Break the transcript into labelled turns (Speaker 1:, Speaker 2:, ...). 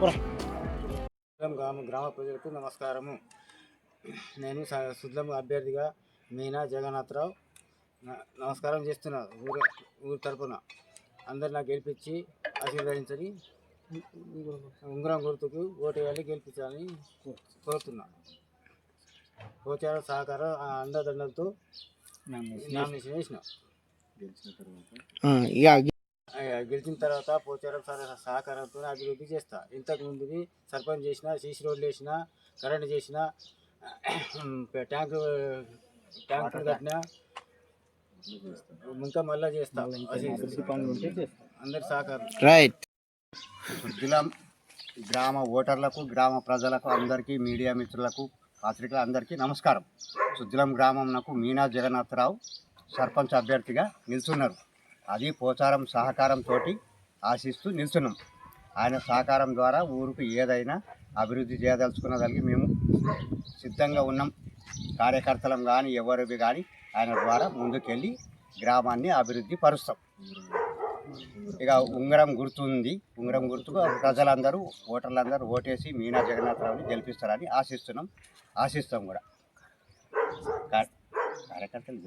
Speaker 1: ほら。గ్రామ గ్రామ ప్రజలకు నమస్కారము. నేను సుద్లం అభ్యర్థిగా మీనా జగన్నాథరావు. న- నమస్కారం చేస్తున్నా ఊరు ఊరు తరపున. అందరు నాకు గెలిపించి ఆశీర్వదించని ఉంగరం గుర్తుకు ఓటు వేయాలి గెలిపించాలని కోరుతున్నా. పోచార సహకారం ఆ అండదండలతో నామినేషన్ వేసిన. ఆ, గెలిచిన తర్వాత పోచారం సహ- సహకారంతో అభివృద్ధి చేస్తా. ఇంతకు ముందుది సర్పంచ్ చేసిన సీసీ రోడ్లు వేసిన కరెంట్ చేసిన ట్యాంకు ట్యాంకులు కట్టిన ఇంకా మళ్ళా చేస్తా. అందరి సహకారం.
Speaker 2: రైట్
Speaker 3: సుద్దిలం గ్రామ ఓటర్లకు గ్రామ ప్రజలకు అందరికీ మీడియా మిత్రులకు పత్రికల అందరికీ నమస్కారం. సుద్దిలం గ్రామంనకు మీనా జగన్నాథరావు సర్పంచ్ అభ్యర్థిగా నిల్చున్నారు. అది పోచారం సహకారంతో ఆశిస్తూ నిల్చున్నాం. ఆయన సహకారం ద్వారా ఊరికి ఏదైనా అభివృద్ధి చేయదలుచుకున్నదానికి మేము సిద్ధంగా ఉన్నాం. కార్యకర్తలం కానీ ఎవరివి కానీ ఆయన ద్వారా ముందుకెళ్ళి గ్రామాన్ని అభివృద్ధి పరుస్తాం. ఇక ఉంగరం గుర్తు ఉంది ఉంగరం గుర్తుకు ప్రజలందరూ ఓటర్లందరూ ఓటేసి మీనా జగన్నాథరావుని గెలిపిస్తారని ఆశిస్తున్నాం. ఆశిస్తాం కూడా. కార్యకర్తలు.